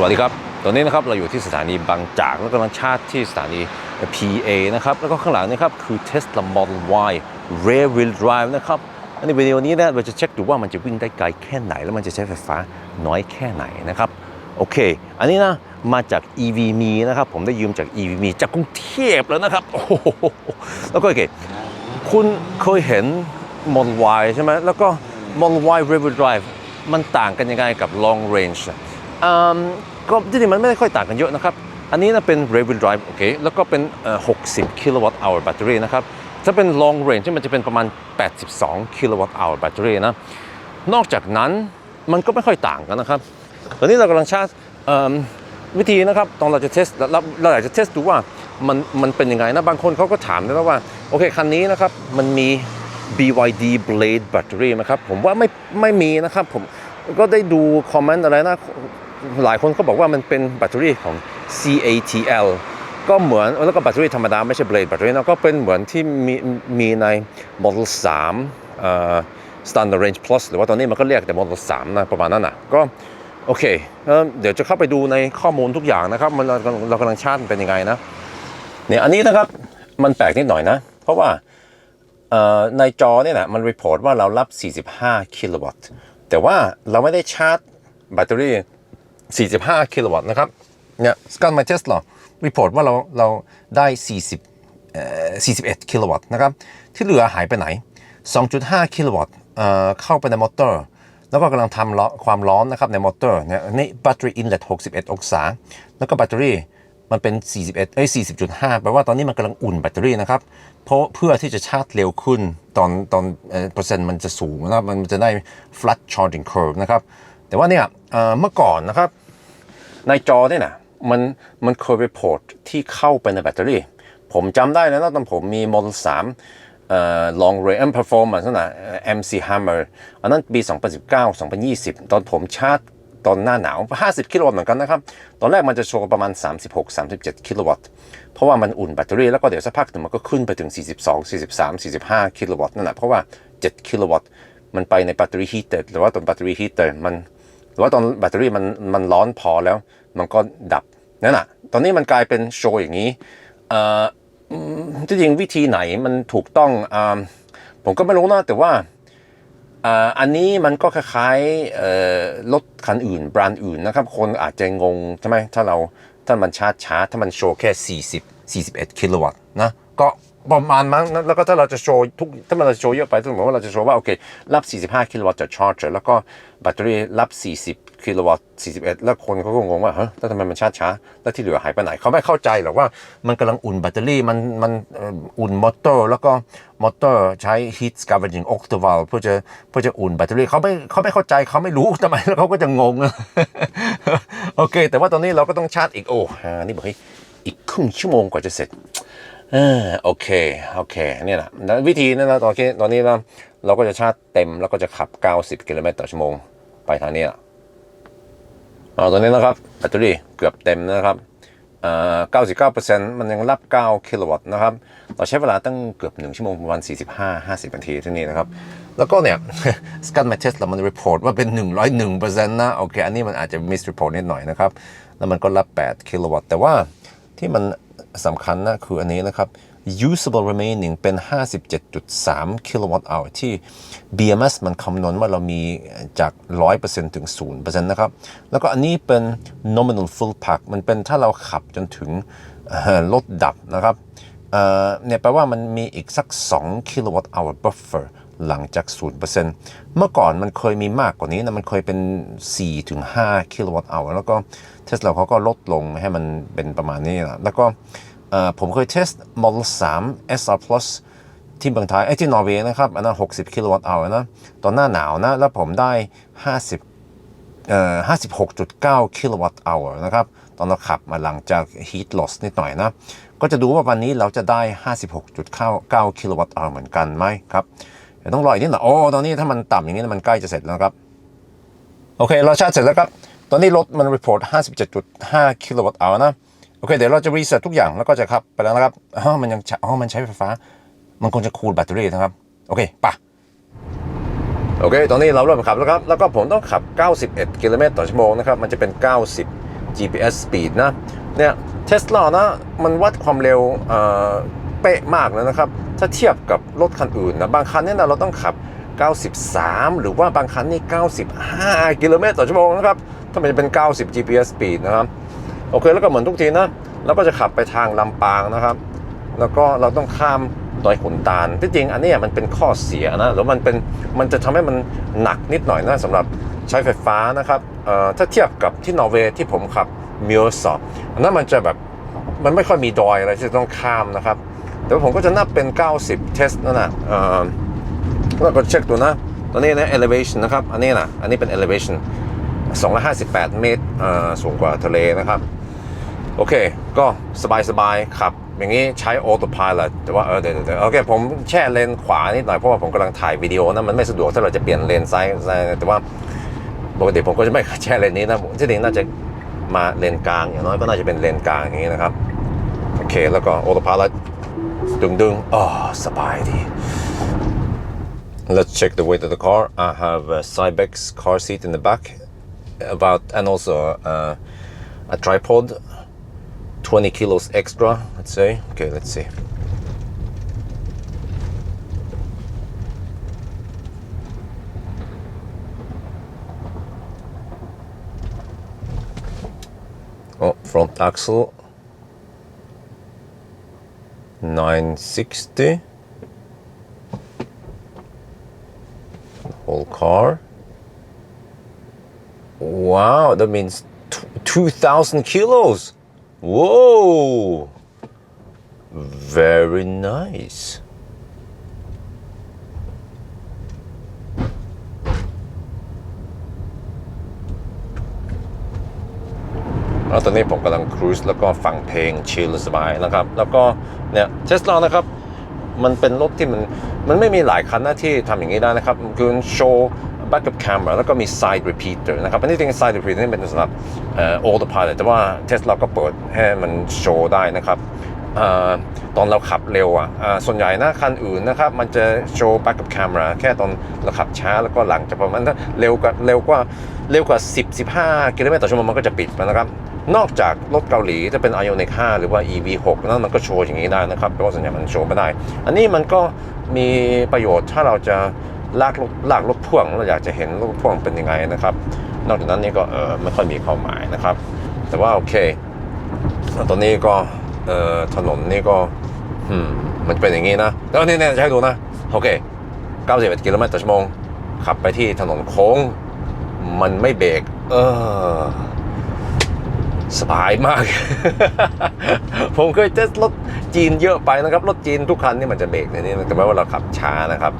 สวัสดีครับ ตอนนี้นะครับเราอยู่ที่สถานีบางจากแล้วกำลังชาร์จที่สถานี PA นะครับ แล้วก็ข้างหลังนะครับคือ Tesla Model Y Rear Wheel Drive นะครับอันในวิดีโอนี้นะเราจะเช็คดูว่ามันจะวิ่งได้ไกลแค่ไหน แล้วมันจะใช้ไฟฟ้าน้อยแค่ไหนนะครับ โอเค อันนี้นะมาจาก EVme นะครับ ผมได้ยืมจาก EVme จากกรุงเทพแล้วนะครับโอ้โหแล้วก็โอเค คุณเคยเห็น Model Y ใช่ไหมแล้วก็ Model Y Rear Wheel Drive มันต่างกันยังไงกับ Long Range ก็จริงๆมันไม่ได้ค่อยต่างกันเยอะนะครับ อันนี้นะเป็น Rear Wheel Drive โอเค แล้วก็เป็น 60 กิโลวัตต์ hour แบตเตอรี่นะครับ ถ้าเป็น Long Range ที่มันจะเป็นประมาณ 82 กิโลวัตต์ hour แบตเตอรี่นะ นอกจากนั้นมันก็ไม่ค่อยต่างกันนะครับ ตอนนี้เรากำลังชาร์จวิธีนะครับ ตอนเราจะเทสเราเราอยากจะเทสดูว่ามันมันเป็นยังไงนะ บางคนเขาก็ถามนะว่า โอเค คันนี้นะครับ มันมี BYD Blade Battery ไหมครับ ผมว่าไม่ไม่มีนะครับ ผมก็ได้ดูคอมเมนต์อะไรนะ หลายคนก็บอกว่ามันเป็นแบตเตอรี่ของ CATL ก็เหมือนแล้วก็แบตเตอรี่ธรรมดาไม่ใช่ Blade แบตเตอรี่นะก็เป็นเหมือนที่มีมีใน Model 3เอ่อ Standard Range Plus หรือว่าตอนนี้มันก็เรียกแต่ Model 3นะประมาณนั้นนะก็โอเคเอิ่มเดี๋ยวจะเข้าไปดูในข้อมูลทุกอย่างนะครับมันเราเรากำลังชาร์จเป็นยังไงนะเนี่ยอันนี้นะครับมันแปลกนิดหน่อยนะ เพราะว่าเอ่อในจอเนี่ยนะมันรีพอร์ตว่าเรารับ 45 กิโลวัตต์ แต่ว่าเราไม่ได้ชาร์จแบตเตอรี่ 45 กิโลวัตต์นะครับเนี่ยสกันมาเทสลารีพอร์ตว่าเราเราได้ 40เอ่อ41 กิโลวัตต์นะครับ ที่เหลือหายไปไหน 2.5 กิโลวัตต์เอ่อเข้าไปในมอเตอร์ แล้วก็กำลังทำร้อความร้อนนะครับในมอเตอร์เนี่ยนี่แบตเตอรี่อินเลต61 องศา แล้วก็แบตเตอรี่มันเป็น 41เอ้ย40.5 แปลว่าตอนนี้มันกำลังอุ่นแบตเตอรี่นะครับ เพราะเพื่อที่จะชาร์จเร็วขึ้นตอนตอนเอ่อเปอร์เซ็นต์มันจะสูงนะครับ มันจะได้ flat charging curve นะครับ แต่ว่าเนี่ยเมื่อก่อนนะครับในจอเนี่ยนะมันมันเคยไปโพร์ตที่เข้าไปในแบตเตอรี่ ผมจำได้นะตอนผมมี Model 3เอ่อ long range performance นั่นนะ MC Hammer อันนั้นปี 2019 2020 ตอนผมชาร์จตอนหน้าหนาว 50 กิโลวัตต์เหมือนกันนะครับ ตอนแรกมันจะโชว์ประมาณ 36 37 กิโลวัตต์ เพราะว่ามันอุ่นแบตเตอรี่ แล้วก็เดี๋ยวสักพักหนึ่งมันก็ขึ้นไปถึง 42 43 45 กิโลวัตต์นั่นแหละเพราะว่า 7 กิโลวัตต์ มันไปในแบตเตอรี่ฮีเตอร์หรือว่าตอนแบตเตอรี่ฮีเตอร์มัน รือว่าตอนแบตเตอรี่มันมันร้อนพอแล้ว มันก็ดับนั่นน่ะตอนนี้มันกลายเป็นโชว์อย่างนี้เอ่ออืมที่จริงวิธีไหนมันถูกต้องอ่าผมก็ไม่รู้นะแต่ว่าอันนี้มันก็คล้ายๆรถคันอื่นแบรนด์อื่นนะครับ คนอาจจะงงใช่ไหมถ้าเราถ้ามันชาร์จช้าถ้ามันโชว์แค่ 40 41 กิโลวัตต์นะก็ ประมาณมั้งแล้วก็ถ้าเราจะโชว์ทุกถ้ามันเราจะโชว์เยอะไปต้องบอกว่าเราจะโชว์ว่าโอเค รับ 45 กิโลวัตต์จากชาร์จแล้วก็แบตเตอรี่รับ 40 กิโลวัตต์41 แล้วคนเขาก็งงว่าเฮ้ยแล้วทำไมมันชาร์จช้า แล้วที่เหลือหายไปไหน เขาไม่เข้าใจหรอกว่ามันกำลังอุ่นแบตเตอรี่มันมันอุ่นมอเตอร์ แล้วก็มอเตอร์ใช้ heat scavenging octaval เพื่อจะเพื่อจะอุ่นแบตเตอรี่เขาไม่เขาไม่เข้าใจเขาไม่รู้ทำไมแล้วเขาก็จะงงโอเค แต่ว่าตอนนี้เราก็ต้องชาร์จอีกโอ้อ่านี่บอกให้อีกครึ่งชั่วโมงกว่าจะเสร็จ เออโอเคโอเคเนี่ยนะแล้ววิธีนั่นนะตอนนี้ตอนนี้นะเราก็จะชาร์จเต็มแล้วก็จะขับ 90กิโลเมตรต่อชั่วโมงไปทางนี้ละเอาตอนนี้นะครับแบตเตอรี่เกือบเต็มนะครับเอ่อ99%มันยังรับ 9 กิโลวัตต์นะครับเราใช้เวลาตั้งเกือบ 1 ชั่วโมงประมาณ 45-50 นาทีที่นี่นะครับ แล้วก็เนี่ยสกันมาเทสเรามันรีพอร์ตว่าเป็น 101%นะโอเคอันนี้มันอาจจะมิสรีพอร์ตนิดหน่อยนะครับ แล้วมันก็รับ 8 กิโลวัตต์แต่ว่าที่มัน สำคัญนะคืออันนี้นะครับ usable remaining เป็น 57.3 kilowatt hour ที่ BMS มันคำนวณว่าเรามีจาก 100%ถึง 0%นะครับ แล้วก็อันนี้เป็น nominal full pack มันเป็นถ้าเราขับจนถึงรถดับนะครับเอ่อเนี่ยแปลว่ามันมีอีกสัก 2 kilowatt hour buffer หลังจาก 0%เมื่อก่อนมันเคยมีมากกว่านี้นะ มันเคยเป็น 4-5 กิโลวัตต์เอาแล้วก็เทสลาเขาก็ลดลงให้มันเป็นประมาณนี้นะแล้วก็เอ่อผมเคยเทส Model 3 SR Plus ที่เมืองไทยไอ้ที่นอร์เวย์นะครับ อันนั้น 60 กิโลวัตต์เอานะ ตอนหน้าหนาวนะ แล้วผมได้ 50เอ่อ56.9 กิโลวัตต์เอานะครับ ตอนเราขับมาหลังจาก heat loss นิดหน่อยนะ ก็จะดูว่าวันนี้เราจะได้ 56.9 กิโลวัตต์เอาเหมือนกันไหมครับ เดี๋ยวต้องรออีกนิดหน่อยโอ้ตอนนี้ถ้ามันต่ำอย่างนี้มันใกล้จะเสร็จแล้วครับ โอเคเราชาร์จเสร็จแล้วครับ ตอนนี้รถมันรีพอร์ต57.5กิโลวัตต์เอานะโอเค เดี๋ยวเราจะรีเซ็ตทุกอย่างแล้วก็จะขับไปแล้วนะครับอ๋อมันยังใช้อ๋อมันใช้ไฟฟ้า มันคงจะคูลแบตเตอรี่นะครับ โอเคป่ะโอเค ตอนนี้เราเริ่มขับแล้วครับ แล้วก็ผมต้องขับ 91 กิโลเมตรต่อชั่วโมงนะครับ มันจะเป็น 90 GPS speed นะ เนี่ยเทสลานะ มันวัดความเร็ว เป๊ะมากเลยนะครับ ถ้าเทียบกับรถคันอื่นนะบางคันเนี่ยนะเราต้องขับ 93 หรือว่าบางคันนี่ 95 กิโลเมตรต่อชั่วโมงนะครับถ้ามันจะเป็น 90 GPS speed นะครับโอเคแล้วก็เหมือนทุกทีนะเราก็จะขับไปทางลำปางนะครับ แล้วก็เราต้องข้ามดอยขุนตาลที่จริงอันนี้มันเป็นข้อเสียนะแล้วมันเป็นมันจะทำให้มันหนักนิดหน่อยนะสำหรับใช้ไฟฟ้านะครับถ้าเทียบกับที่นอร์เวย์ที่ผมขับมิวสอบอันนั้นมันจะแบบมันไม่ค่อยมีดอยอะไรที่ต้องข้ามนะครับ แต่ผมก็จะนับเป็น 90 เทสนั่นนะเอ่อแล้วก็เช็คดูนะตอนนี้นะ elevation นะครับ อันนี้นะอันนี้เป็น elevation 258 เมตรเอ่อสูงกว่าทะเลนะครับ โอเค ก็สบายๆขับ อย่างนี้ใช้ autopilot แต่ว่าเออเดี๋ยวเดี๋ยวโอเค ผมแช่เลนขวานิดหน่อยเพราะว่าผมกำลังถ่ายวิดีโอนะ มันไม่สะดวกถ้าเราจะเปลี่ยนเลนซ้ายซ้ายแต่ว่าปกติผมก็จะไม่แช่เลนนี้นะที่จริงน่าจะมาเลนกลางอย่างน้อยก็น่าจะเป็นเลนกลางอย่างนี้นะครับ โอเค แล้วก็ autopilot Dung-dung. Ah, oh, Sabaidi. Let's check the weight of the car. I have a Cybex car seat in the back, about and also uh, a tripod, 20 kilos extra, let's say. Okay, let's see. Oh, front axle 960. Whole car. Wow, that means 2,000 kilos. Whoa! Very nice. แล้วตอนนี้ผมกำลังครูซแล้วก็ฟังเพลงชิลสบายนะครับ แล้วก็เนี่ยเทสลานะครับ มันเป็นรถที่มันมันไม่มีหลายคันนะที่ทำอย่างนี้ได้นะครับ คือโชว์ backup camera แล้วก็มี side repeater นะครับ อันนี้จริง side repeater นี่เป็นสำหรับเอ่อ autopilot แต่ว่าเทสลาก็เปิดให้มันโชว์ได้นะครับอตอนเราขับเร็วอะอ่าส่วนใหญ่นะคันอื่นนะครับ มันจะโชว์ backup camera แค่ตอนเราขับช้าแล้วก็หลังจากประมาณถ้าเร็วกว่าเร็วกว่าเร็วกว่า 10 15 กิโลเมตรต่อชั่วโมงมันก็จะปิดนะครับ นอกจากรถเกาหลีจะเป็น Ioniq 5 หรือว่า EV6 นั้นมันก็โชว์อย่างนี้ได้นะครับแต่ว่าส่วนใหญ่มันโชว์ไม่ได้ อันนี้มันก็มีประโยชน์ถ้าเราจะลากลากรถพ่วงเราอยากจะเห็นรถพ่วงเป็นยังไงนะครับ นอกจากนั้นนี่ก็เออไม่ค่อยมีความหมายนะครับ แต่ว่าโอเคตอนนี้ก็เอ่อถนนนี่ก็อืมมันเป็นอย่างนี้นะแล้วนี่เนี่ยจะให้ดูนะโอเค91กิโลเมตรต่อชั่วโมงขับไปที่ถนนโค้ง มันไม่เบรกเออ สบายมาก ผมเคยเทสรถจีนเยอะไปนะครับ รถจีนทุกคันนี่มันจะเบรกในนี้แต่ว่าเราขับช้านะครับ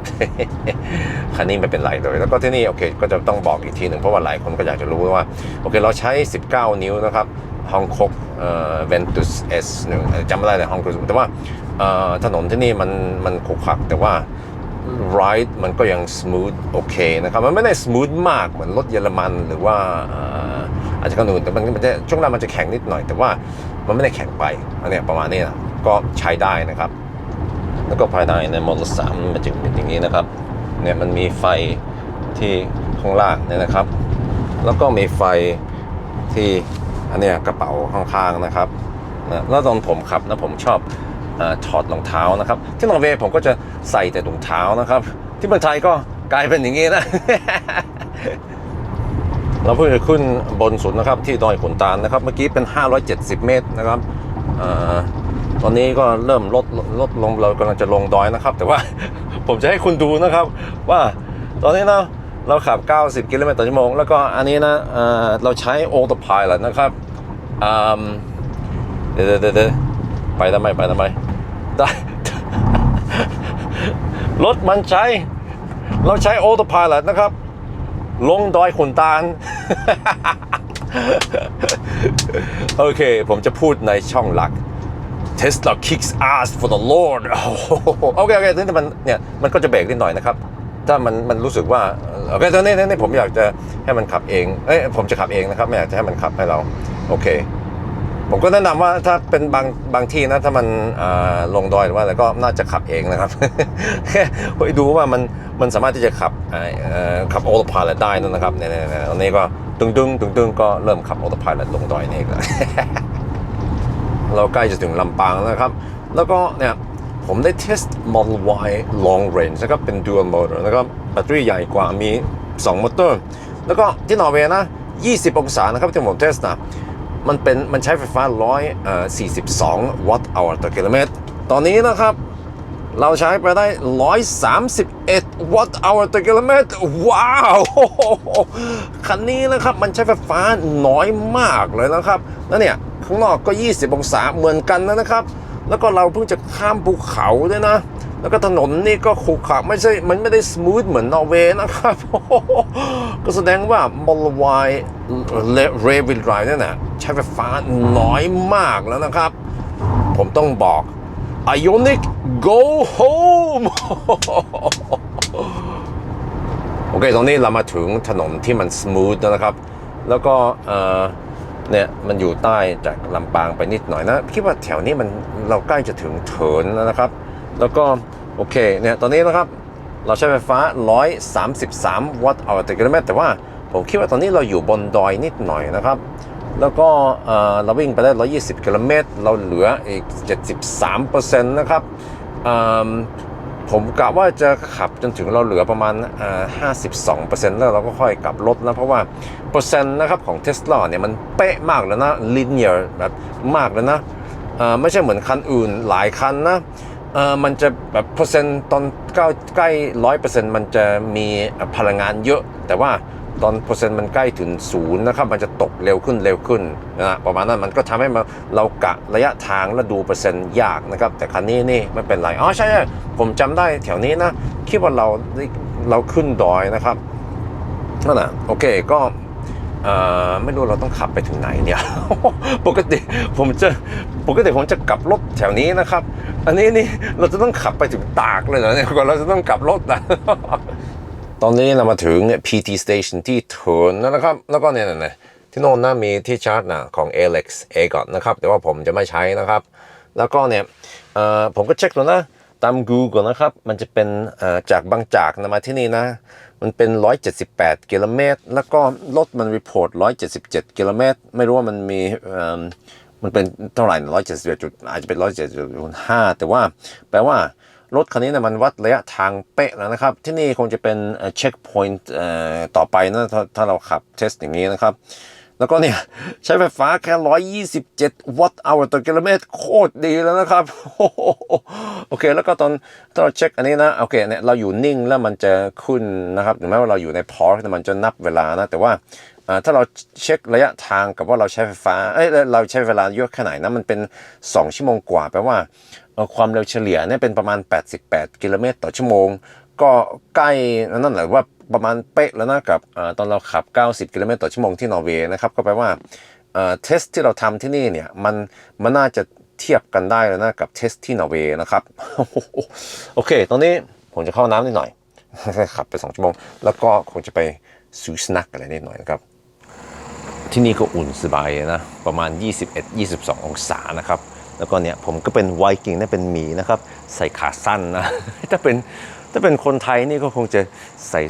คันนี้ไม่เป็นไรเลย แล้วก็ที่นี่โอเค ก็จะต้องบอกอีกทีหนึ่งเพราะว่าหลายคนก็อยากจะรู้ว่า โอเคเราใช้ 19 นิ้วนะครับฮองคกเอ่อ Ventus S หนึ่งจำไม่ได้เลยฮองคกแต่ว่าเอ่อถนนที่นี่มันมันขรุขระแต่ว่า ride มันก็ยัง smooth โอเคนะครับ มันไม่ได้ smooth มากเหมือนรถเยอรมันหรือว่าอาจจะกันอื่นแต่มันมันจะช่วงแรกมันจะแข็งนิดหน่อย แต่ว่ามันไม่ได้แข็งไปอันนี้ประมาณนี้นะก็ใช้ได้นะครับ แล้วก็ภายในใน Model 3มันจะเป็นอย่างนี้นะครับเนี่ยมันมีไฟที่ข้างล่างเนี่ยนะครับ แล้วก็มีไฟที่อันเนี้ยกระเป๋าข้างๆนะครับนะแล้วตอนผมขับนะผมชอบ ถอดรองเท้านะครับ ที่นอร์เวย์ผมก็จะใส่แต่ถุงเท้านะครับ ที่เมืองไทยก็กลายเป็นอย่างนี้นะเราเพิ่งจะขึ้นบนสุดนะครับที่ดอยขุนตาลนะครับ เมื่อกี้เป็น 570 เมตรนะครับอตอนนี้ก็เริ่มลดลดลงเรากำลังจะลงดอยนะครับ แต่ว่าผมจะให้คุณดูนะครับ ว่าตอนนี้นะเราขับ 90 กิโลเมตรต่อชั่วโมง แล้วก็อันนี้นะเเราใช้ autopilot นะครับเดี๋ยวเดี๋ยวเดี๋ยวไปทำไมไปทำไม ได้รถมันใช้ เราใช้ autopilot นะครับ ลงดอยขุนตาล โอเค ผมจะพูดในช่องหลัก Tesla kicks ass for the Lord โอ้โหโอเคโอเคทีนี้มันเนี่ยมันก็จะเบรกนิดหน่อยนะครับ ถ้ามันมันรู้สึกว่าโอเคตอนนี้นนี้ผมอยากจะให้มันขับเอง เอ้ยผมจะขับเองนะครับ ไม่อยากจะให้มันขับให้เรา โอเค ผมก็แนะนำว่าถ้าเป็นบางบางที่นะถ้ามันลงดอยหรือว่าอะไรก็น่าจะขับเองนะครับแค่ไปดูว่ามันมันสามารถที่จะขับอ่าเอ่อขับโอ t o พา l ได้นั่นนะครับเนี่ยเนี่ยเนี่ยตอนนี้ก็ตึงตึงตึงตึงก็เริ่มขับออโต้พายลงดอยนี่อีกแล้วเราใกล้จะถึงลำปางแล้วนะครับ แล้วก็เนี่ยผมได้เทส Model Y Long Range นะครับเป็น Dual Motor นะครับแบตเตอรี่ใหญ่กว่ามี2มอเตอร์ แล้วก็ที่นอร์เวย์นะ 20 องศานะครับที่ผมเทสนะ มันเป็นมันใช้ไฟฟ้า 142 วัตต์อต่อกิโลเมตร ตอนนี้นะครับ เราใช้ไปได้ 131 วัตต์ hour ต่อกิโลเมตร ว้าว คันนี้นะครับ มันใช้ไฟฟ้าน้อยมากเลยนะครับ แล้วเนี่ย ข้างนอกก็ 20 องศาเหมือนกันนะครับ แล้วก็เราเพิ่งจะข้ามภูเขาด้วยนะ แล้วก็ถนนนี่ก็ขรุขระไม่ใช่ มันไม่ได้สมูทเหมือนนอร์เวย์นะครับ ก็แสดงว่า Model Y Rear Wheel Drive เนี่นะใช้ไฟฟ้าน้อยมากแล้วนะครับ ผมต้องบอก Ionic go home โอเคตรงนี้เรามาถึงถนนที่มันสมูทนะครับ แล้วก็เอ่อ เนี่ยมันอยู่ใต้จากลำปางไปนิดหน่อยนะคิดว่าแถวนี้มันเราใกล้จะถึงเถินแล้วนะครับ แล้วก็โอเคเนี่ยตอนนี้นะครับเราใช้ไฟฟ้า 133 วัตต์ต่อกิโลเมตรแต่ว่าผมคิดว่าตอนนี้เราอยู่บนดอยนิดหน่อยนะครับ แล้วก็เออเราวิ่งไปได้ 120 กิโลเมตร เราเหลืออีก 73%นะครับอืม ผมกะว่าจะขับจนถึงเราเหลือประมาณเอ่อ52%แล้วเราก็ค่อยกลับรถนะ เพราะว่าเปอร์เซ็นต์นะครับของเทสลาเนี่ยมันเป๊ะมากแล้วนะลิเนียร์แบบมากแล้วนะไม่ใช่เหมือนคันอื่นหลายคันนะมันจะแบบเปอร์เซ็นต์ตอนใกล้ใกล้ร้อยเปอร์เซ็นต์มันจะมีพลังงานเยอะ แต่ว่า ตอนเปอร์เซ็นต์มันใกล้ถึงศูนย์นะครับมันจะตกเร็วขึ้นเร็วขึ้นนะประมาณนั้นมันก็ทำให้เรากะระยะทางและดูเปอร์เซ็นต์ยากนะครับ แต่คันนี้นี่ไม่เป็นไรอ๋อใช่ใช่ผมจำได้แถวนี้นะคิดว่าเราเราขึ้นดอยนะครับนั่นแหะโอเคก็เอ่อไม่รู้เราต้องขับไปถึงไหนเนี่ยปกติผมจะปกติผมจะกลับรถแถวนี้นะครับ อันนี้นี่เราจะต้องขับไปถึงตากเลยเหรอเนี่ยก่อนเราจะต้องกลับรถนะ ตอนนี้เรามาถึง PT station ที่เทิร์นนะครับ แล้วก็เนี่ยนะที่โน่นนะมีที่ชาร์จนะของ Alex a g o t นะครับ แต่ว่าผมจะไม่ใช้นะครับ แล้วก็เนี่ยผมก็เช็คดูนะ ตาม Google นะครับ มันจะเป็นจากบางจากนะมาที่นี่นะ มันเป็น 178 กิโลเมตร แล้วก็รถมันรีพอร์ต177 กิโลเมตร ไม่รู้ว่ามันมีมันเป็นเท่าไหร่ร้อยเจ็ดสิบจุดอาจจะเป็นร้อยเจ็ดจุดห้าแต่ว่าแปลว่า รถคันนี้เนะมันวัดระยะทางเป๊ะแล้วนะครับ ที่นี่คงจะเป็นเช็คพอยต์ต่อไปนะถ้าถ้าเราขับเทสอย่างนี้นะครับ แล้วก็เนี่ย ใช้ไฟฟ้าแค่ 127 วัตต์อต่อกิโลเมตรโคตรดีแล้วนะครับ โอเค แล้วก็ตอนถ้าเราเช็คอันนี้นะ โอเคเนี่ยเราอยู่นิ่งแล้วมันจะขึ้นนะครับถึงแม้ว่าเราอยู่ในพอร์ตมันจะนับเวลานะ แต่ว่าถ้าเราเช็คระยะทางกับว่าเราใช้ไฟฟ้า เอ้ย เราใช้เวลาเยอะแค่ไหนนะ มันเป็น 2 ชั่วโมงกว่า แปลว่า ความเร็วเฉลี่ยเนี่ยเป็นประมาณ 88 กิโลเมตรต่อชั่วโมง ก็ใกล้นั่นแหละว่าประมาณเป๊ะแล้วนะกับอตอนเราขับ 90 กิโลเมตรต่อชั่วโมงที่นอร์เวย์นะครับก็แปลว่าเทสที่เราทำที่นี่เนี่ยมันมันน่าจะเทียบกันได้แล้วนะกับเทสที่นอร์เวย์นะครับโอเค ตอนนี้ผมจะเข้าน้ำนิดหน่อยขับไป 2 ชั่วโมง แล้วก็คงจะไปซื้อสแน็คอะไรนิดหน่อยนะครับที่นี่ก็อุ่นสบายนะ ประมาณ 21-22 องศานะครับ แล้วก็เนี่ยผมก็เป็นไวกิ้งนะเป็นหมีนะครับใส่ขาสั้นนะถ้าเป็นถ้าเป็นคนไทยนี่ก็คงจะใส่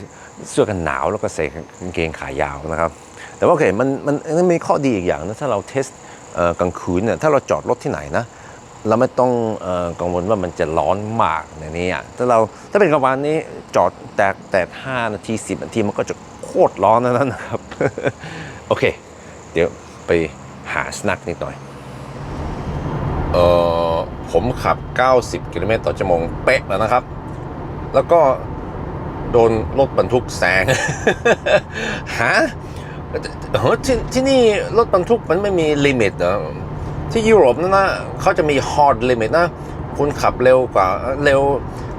เสื้อกันหนาวแล้วก็ใส่กางเกงขายาวนะครับ แต่ว่าโอเคมันมันมันมีข้อดีอีกอย่างนะถ้าเราเทสกลางคืนเนี่ยถ้าเราจอดรถที่ไหนนะเราไม่ต้องอกังวลว่ามันจะร้อนมากในนี้ถ้าเราถ้าเป็นกลางวันนี้จอดแตกแตกห้านาทีสิบนาทีมันก็จะโคตรร้อนแล้วนะครับ โอเค เดี๋ยวไปหาสแน็คนิดหน่อย เออผมขับ 90 กิโลเมตรต่อชั่วโมงเป๊ะแล้วนะครับ แล้วก็โดนรถบรรทุกแซงฮะเฮ้ยที่ที่นี่รถบรรทุกมันไม่มีลิมิตเหรอที่ยุโรปนั่นนะเขาจะมี hard limit นะ คุณขับเร็วกว่าเร็ว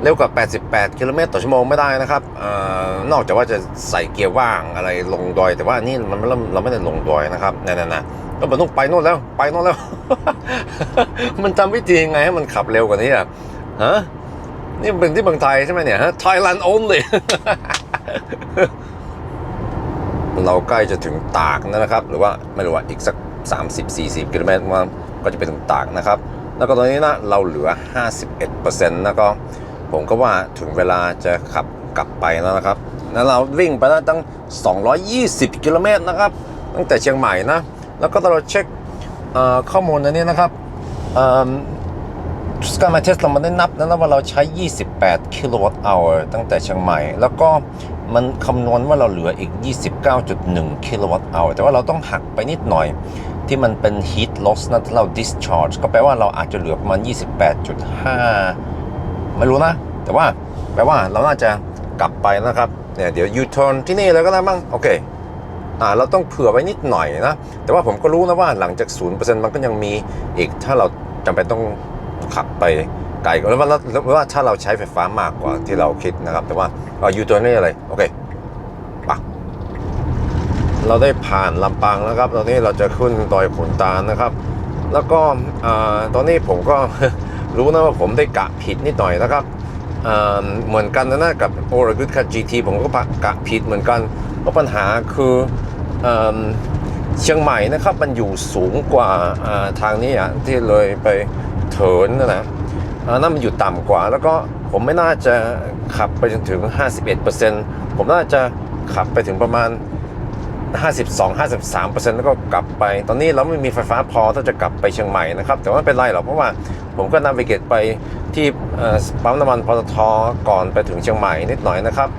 เร็วกว่า 88 กิโลเมตรต่อชั่วโมงไม่ได้นะครับเออนอกจากว่าจะใส่เกียร์ว่างอะไรลงดอย แต่ว่านี่มันเราไม่ได้ลงดอยนะครับนั่นๆๆรถบรรทุกไปโน่นแล้ว ไปโน่นแล้ว มันทำวิธียังไงให้มันขับเร็วกว่านี้อะฮะนี่เป็นที่เมืองไทยใช่ไหมเนี่ยฮะ Thailand only เราใกล้จะถึงตากนะครับ หรือว่าไม่รู้ว่าอีกสัก 30-40 กิโลเมตรมาก็จะไปถึงตากนะครับ แล้วก็ตอนนี้นะเราเหลือ 51%นะก็ผมก็ว่าถึงเวลาจะขับกลับไปแล้วนะครับ แล้วเราวิ่งไปแล้วตั้ง 220 กิโลเมตรนะครับ ตั้งแต่เชียงใหม่นะ แล้วก็เราเช็คข้อมูลอันนี้นะครับ สกามาเทสเรามันได้นับนะว่าเราใช้ 28 กิโลวัตต์อวตั้งแต่เชียงใหม่ แล้วก็มันคำนวณว่าเราเหลืออีก 29.1 กิโลวัตต์อวแต่ว่าเราต้องหักไปนิดหน่อยที่มันเป็น heat loss นะที่เรา discharge ก็แปลว่าเราอาจจะเหลือประมาณ 28.5 ไม่รู้นะ แต่ว่าแปลว่าเราน่าจะกลับไปนะครับเนี่ยเดี๋ยว U turn ที่นี่เลยก็ได้มั้งโอเค เราต้องเผื่อไว้นิดหน่อยนะ แต่ว่าผมก็รู้นะว่าหลังจาก 0%มันก็ยังมีอีก ถ้าเราจำเป็นต้องขับไปไกลกว่าหรือว่าว่าถ้าเราใช้ไฟฟ้ามากกว่าที่เราคิดนะครับ แต่ว่าเอา U turn นี่อะไร โอเคปะเราได้ผ่านลำปางแล้วครับ ตอนนี้เราจะขึ้นดอยขุนตาลนะครับ แล้วก็อ่าตอนนี้ผมก็รู้นะว่าผมได้กะผิดนิดหน่อยนะครับอ่าเหมือนกันนะกับ o r a g o o d Cut GT ผมก็กะผิดเหมือนกันเพราะปัญหาคือ เชียงใหม่นะครับมันอยู่สูงกว่าทางนี้อะที่เลยไปเถินนะนะนั่นมันอยู่ต่ำกว่า แล้วก็ผมไม่น่าจะขับไปจนถึง 51%ผมน่าจะขับไปถึงประมาณ 52-53%แล้วก็กลับไป ตอนนี้เราไม่มีไฟฟ้าพอที่จะกลับไปเชียงใหม่นะครับ แต่ว่าไม่เป็นไรหรอกเพราะว่าผมก็นาวิเกตไปที่ปั๊มน้ำมันปตทก่อนไปถึงเชียงใหม่นิดหน่อยนะครับ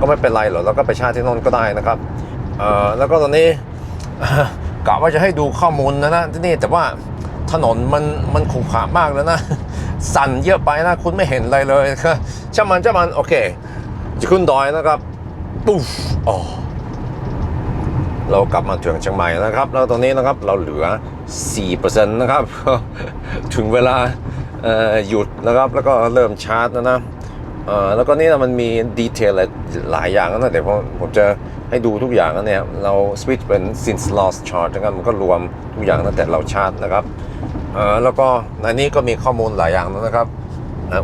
ก็ไม่เป็นไรหรอกแล้วก็ไปชาร์จที่โนนก็ได้นะครับ เออแล้วก็ตอนนี้กะว่าจะให้ดูข้อมูลนะนะที่นี่แต่ว่าถนนมันมันขรุขระมากแล้วนะ สั่นเยอะไปนะ คุณไม่เห็นอะไรเลยครับช่างมันช่างมันโอเค จะขึ้นดอยนะครับปุ๊บอ๋อเรากลับมาถึงเชียงใหม่นะครับ แล้วตอนนี้นะครับเราเหลือ 4%นะครับ ถึงเวลาหยุดนะครับ แล้วก็เริ่มชาร์จนะนะแล้วก็นี่นะมันมีดีเทลหลายอย่างนะเดี๋ยวผมจะ ให้ดูทุกอย่างนะเนี่ยเรา switch เป็น since lost charge นะครับมันก็รวมทุกอย่างตั้งแต่เราชาร์จนะครับเอ่อแล้วก็ในนี้ก็มีข้อมูลหลายอย่างนะครับ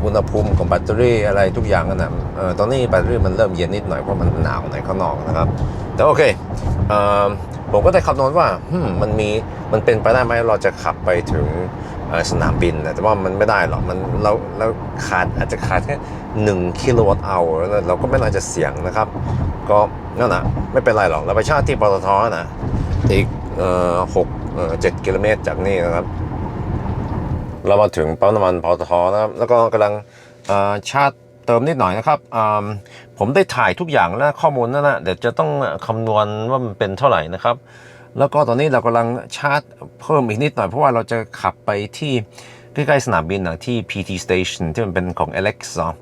อุณหภูมิของแบตเตอรี่อะไรทุกอย่างนั่นนะเออตอนนี้แบตเตอรี่มันเริ่มเย็นนิดหน่อยเพราะมันหนาวในข้างนอกนะครับ แต่โอเคเอ่อผมก็ได้คำนวณว่ามันมีมันเป็นไปได้ไหมเราจะขับไปถึง สนามบินนะแต่ว่ามันไม่ได้หรอกมันเราเราขาดอาจจะขาดแค่หนึ่งกิโลวัตต์เอาเราก็ไม่น่าจะเสี่ยงนะครับ ก็นั่นนะไม่เป็นไรหรอกเราไปชาร์จที่ปตทนะอีกเออหกเออเจ็ดกิโลเมตรจากนี่นะครับ เรามาถึงปั๊มน้ำมันปตทนะครับ แล้วก็กำลังชาร์จเติมนิดหน่อยนะครับ ผมได้ถ่ายทุกอย่างแล้วข้อมูลนั่นนะเดี๋ยวจะต้องคำนวณว่ามันเป็นเท่าไหร่นะครับ แล้วก็ตอนนี้เรากำลังชาร์จเพิ่มอีกนิดหน่อย เพราะว่าเราจะขับไปที่ใกล้ๆสนามบินนะที่ PT Station ที่มันเป็นของ Alex เนาะ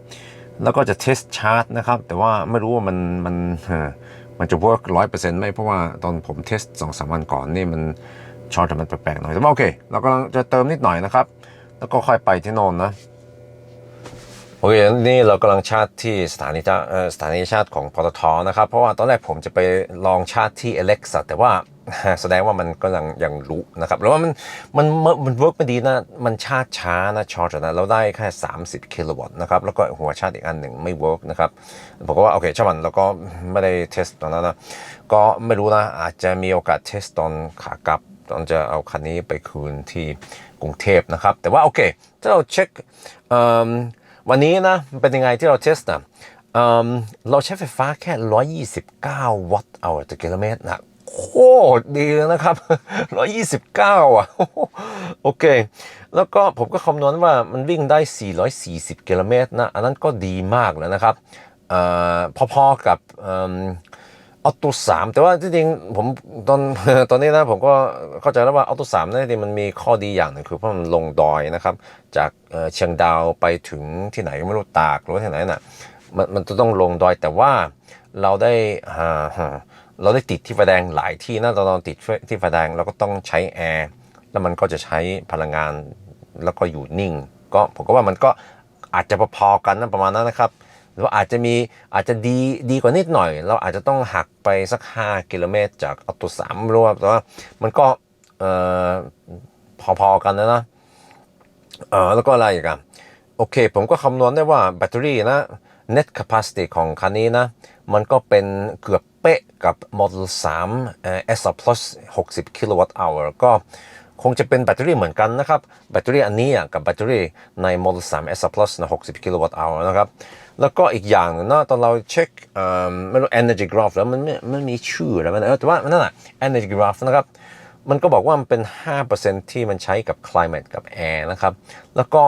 แล้วก็จะเทสชาร์จนะครับ แต่ว่าไม่รู้ว่ามันมันมันจะ work ร้อยเปอร์เซ็นต์ไหมเพราะว่าตอนผมเทสสองสามวันก่อนนี่มันชาร์จมันแปลกๆหน่อยแต่ว่าโอเคเรากำลังจะเติมนิดหน่อยนะครับ แล้วก็ค่อยไปที่โนนนะโอเคนี่เรากำลังชาร์จที่สถานีชาร์จเอ่อสถานีชาร์จของปตทนะครับ เพราะว่าตอนแรกผมจะไปลองชาร์จที่ Alexa แต่ว่า แสดงว่ามันก็ยังยังรู้นะครับแล้วว่ามันมันมันเวิร์กไม่ดีนะ มันชาร์จช้านะชาร์จนะเราได้แค่ 30 กิโลวัตต์นะครับ แล้วก็หัวชาร์จอีกอันหนึ่งไม่เวิร์กนะครับผมก็ว่า โอเคช่างมันเราก็ไม่ได้เทสตอนนั้นนะ ก็ไม่รู้นะ อาจจะมีโอกาสเทสตอนขากลับตอนจะเอาคันนี้ไปคืนที่กรุงเทพนะครับ แต่ว่าโอเค ถ้าเราเช็ควันนี้นะเป็นยังไงที่เราเทสนะเราใช้ไฟฟ้าแค่ 129 วัตต์เอาต่อกิโลเมตรนะ โคตรดีเลยนะครับ 129 อะ โอเค แล้วก็ผมก็คำนวณว่ามันวิ่งได้ 440 กิโลเมตรนะ อันนั้นก็ดีมากเลยนะครับอพอๆกับออโต้สามแต่ว่าจริงๆผมตอนตอนนี้นะผมก็เข้าใจแล้วว่าออโต้สามนั่จริงมันมีข้อดีอย่างหนึ่งคือเพราะมันลงดอยนะครับ จากเชียงดาวไปถึงที่ไหนก็ไม่รู้ตากหรือที่ไหนน่ะมันมันจะต้องลงดอยแต่ว่าเราได้อ่า เราได้ติดที่ไฟแดงหลายที่นะตอนเราติดที่ไฟแดงเราก็ต้องใช้แอร์แล้วมันก็จะใช้พลังงานแล้วก็อยู่นิ่ง ก็ผมก็ว่ามันก็อาจจะพอๆกันนะประมาณนั้นนะครับ หรือว่าอาจจะมีอาจจะดีดีกว่านิดหน่อย เราอาจจะต้องหักไปสัก 5 กิโลเมตร จากออโต้สามรวมแต่ว่ามันก็พอๆกันนะนะเออแล้วก็อะไรอีกอะโอเค ผมก็คำนวณได้ว่าแบตเตอรี่นะ net capacity ของคันนี้นะ มันก็เป็นเกือบ กับ Model 3เอ่อ S Plus 60กิโลวัตต์ hour ก็คงจะเป็นแบตเตอรี่เหมือนกันนะครับ แบตเตอรี่อันนี้กับแบตเตอรี่ใน Model 3 S Plus นะ60กิโลวัตต์ hour นะครับ แล้วก็อีกอย่างนึงนะตอนเราเช็คไม่รู้ energy graph แล้วมันไม่มันมีชื่ออะไรมันเออแต่ว่านั่นแหละ energy graph นะครับมันก็บอกว่ามันเป็น 5%ที่มันใช้กับ climate กับ air นะครับ แล้วก็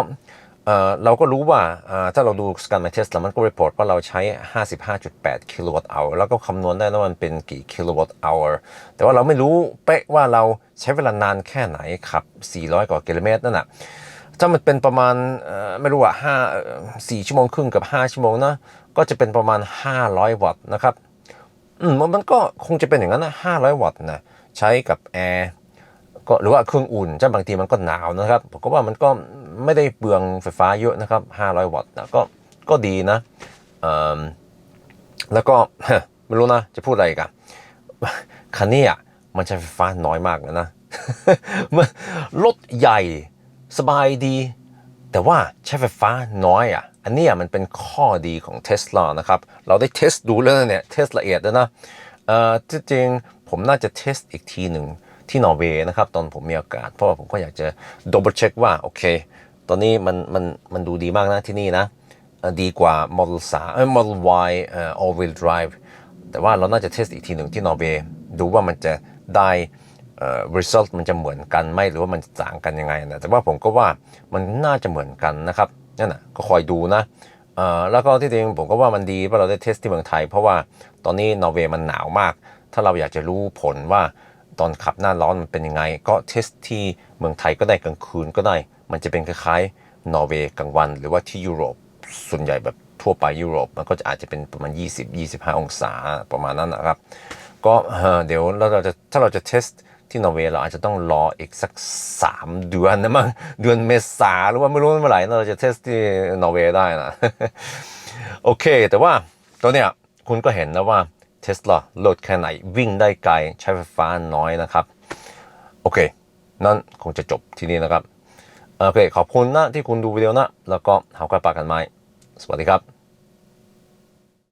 เราก็รู้ว่าถ้าเราดูสแกนมาเทสแล้วมันก็รีพอร์ตว่าเราใช้ 55.8 กิโลวัตต์ hour แล้วก็คำนวณได้ว่ามันเป็นกี่กิโลวัตต์ hour แต่ว่าเราไม่รู้เป๊ะว่าเราใช้เวลานานแค่ไหนขับ 400 กว่ากิโลเมตรนั่นน่ะถ้ามันเป็นประมาณไม่รู้ว่าห้าสี่ชั่วโมงครึ่งกับ 5 ชั่วโมงนะก็จะเป็นประมาณ 500 วัตต์นะครับอืมมันก็คงจะเป็นอย่างนั้นนะ 500 วัตต์นะใช้กับแอร์ก็หรือว่าเครื่องอุ่นจะบางทีมันก็หนาวนะครับผมก็ว่ามันก็ ไม่ได้เปลืองไฟฟ้าเยอะนะครับ 500 วัตต์นะก็ก็ดีนะแล้วก็ไม่รู้นะ จะพูดอะไรกันคันนี้อะมันใช้ไฟฟ้าน้อยมากเลยนะมันรถใหญ่สบายดี แต่ว่าใช้ไฟฟ้าน้อยอะ อันนี้มันเป็นข้อดีของเท s l a นะครับ เราได้เทสดูแล้วเนี่ยเทสละเอียดแล้วนะเอ่อจริงผมน่าจะเทสอีกทีหนึ่งที่นอร์เวย์นะครับ ตอนผมมีโอกาสเพราะว่าผมก็อยากจะดับเบิลเช็คว่า โอเค ตอนนี้มันมันมันดูดีมากนะที่นี่นะ ดีกว่า Model 3เอ้ย Model Y all wheel drive แต่ว่าเราน่าจะเทสอีกทีหนึ่งที่นอร์เวย์ดูว่ามันจะได้ result มันจะเหมือนกันไหมหรือว่ามันจะต่างกันยังไงนะแต่ว่าผมก็ว่ามันน่าจะเหมือนกันนะครับนั่นนะก็คอยดูนะแล้วก็ที่จริงผมก็ว่ามันดีว่าเราได้เทสที่เมืองไทย เพราะว่าตอนนี้นอร์เวย์มันหนาวมาก ถ้าเราอยากจะรู้ผลว่าตอนขับหน้าร้อนมันเป็นยังไง ก็เทสที่เมืองไทยก็ได้กลางคืนก็ได้ มันจะเป็นคล้ายๆนอร์เวย์กลางวัน หรือว่าที่ยุโรปส่วนใหญ่แบบทั่วไปยุโรป มันก็จะอาจจะเป็นประมาณ 20-25 องศาประมาณนั้นนะครับ ก็เดี๋ยวเราจะถ้าเราจะเทสที่นอร์เวย์เราอาจจะต้องรออีกสัก 3 เดือนนะมั้งเดือนเมษาหรือว่าไม่รู้เมื่อไหร่เราจะเทสที่นอร์เวย์ได้นะโอเค แต่ว่าตัวเนี้ยคุณก็เห็นนะว่าเทสลาโหลดแค่ไหนวิ่งได้ไกลใช้ไฟฟ้าน้อยนะครับ โอเค นั่นคงจะจบที่นี่นะครับ โอเคขอบคุณนะที่คุณดูวิดีโอนะ แล้วก็หากันปากกันไหมสวัสดีครับ